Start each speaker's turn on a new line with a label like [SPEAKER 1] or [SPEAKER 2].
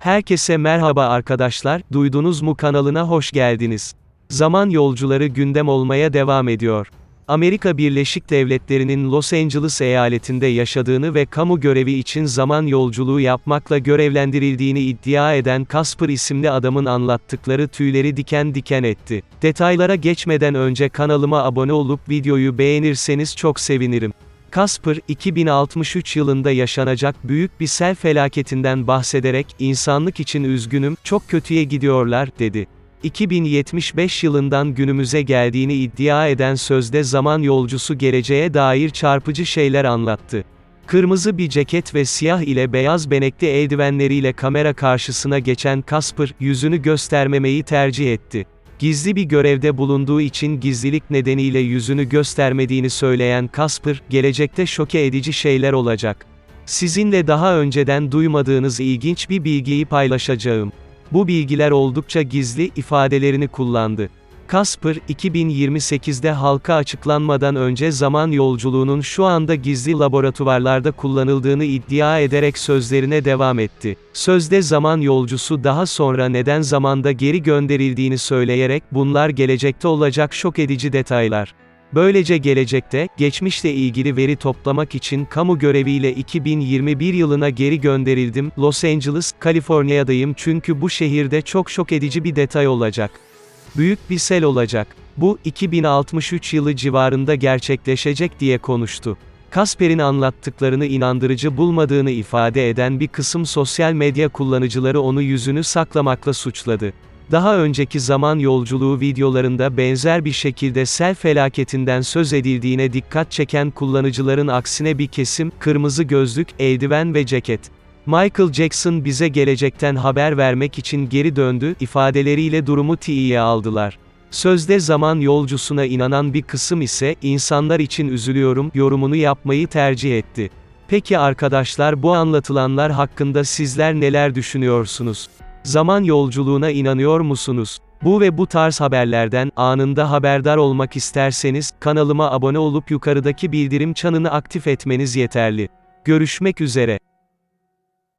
[SPEAKER 1] Herkese merhaba arkadaşlar, duydunuz mu kanalına hoş geldiniz. Zaman yolcuları gündem olmaya devam ediyor. Amerika Birleşik Devletleri'nin Los Angeles eyaletinde yaşadığını ve kamu görevi için zaman yolculuğu yapmakla görevlendirildiğini iddia eden Casper isimli adamın anlattıkları tüyleri diken diken etti. Detaylara geçmeden önce kanalıma abone olup videoyu beğenirseniz çok sevinirim. Casper, 2063 yılında yaşanacak büyük bir sel felaketinden bahsederek, insanlık için üzgünüm, çok kötüye gidiyorlar, dedi. 2075 yılından günümüze geldiğini iddia eden sözde zaman yolcusu geleceğe dair çarpıcı şeyler anlattı. Kırmızı bir ceket ve siyah ile beyaz benekli eldivenleriyle kamera karşısına geçen Casper, yüzünü göstermemeyi tercih etti. Gizli bir görevde bulunduğu için gizlilik nedeniyle yüzünü göstermediğini söyleyen Casper, gelecekte şoke edici şeyler olacak. Sizinle daha önceden duymadığınız ilginç bir bilgiyi paylaşacağım. Bu bilgiler oldukça gizli ifadelerini kullandı. Casper, 2028'de halka açıklanmadan önce zaman yolculuğunun şu anda gizli laboratuvarlarda kullanıldığını iddia ederek sözlerine devam etti. Sözde zaman yolcusu daha sonra neden zamanda geri gönderildiğini söyleyerek bunlar gelecekte olacak şok edici detaylar. Böylece gelecekte, geçmişle ilgili veri toplamak için kamu göreviyle 2021 yılına geri gönderildim, Los Angeles, Kaliforniya'dayım çünkü bu şehirde çok şok edici bir detay olacak. Büyük bir sel olacak. Bu, 2063 yılı civarında gerçekleşecek diye konuştu. Kasper'in anlattıklarını inandırıcı bulmadığını ifade eden bir kısım sosyal medya kullanıcıları onu yüzünü saklamakla suçladı. Daha önceki zaman yolculuğu videolarında benzer bir şekilde sel felaketinden söz edildiğine dikkat çeken kullanıcıların aksine bir kesim, kırmızı gözlük, eldiven ve ceket. Michael Jackson bize gelecekten haber vermek için geri döndü, ifadeleriyle durumu tiye aldılar. Sözde zaman yolcusuna inanan bir kısım ise, insanlar için üzülüyorum, yorumunu yapmayı tercih etti. Peki arkadaşlar bu anlatılanlar hakkında sizler neler düşünüyorsunuz? Zaman yolculuğuna inanıyor musunuz? Bu ve bu tarz haberlerden anında haberdar olmak isterseniz kanalıma abone olup yukarıdaki bildirim çanını aktif etmeniz yeterli. Görüşmek üzere.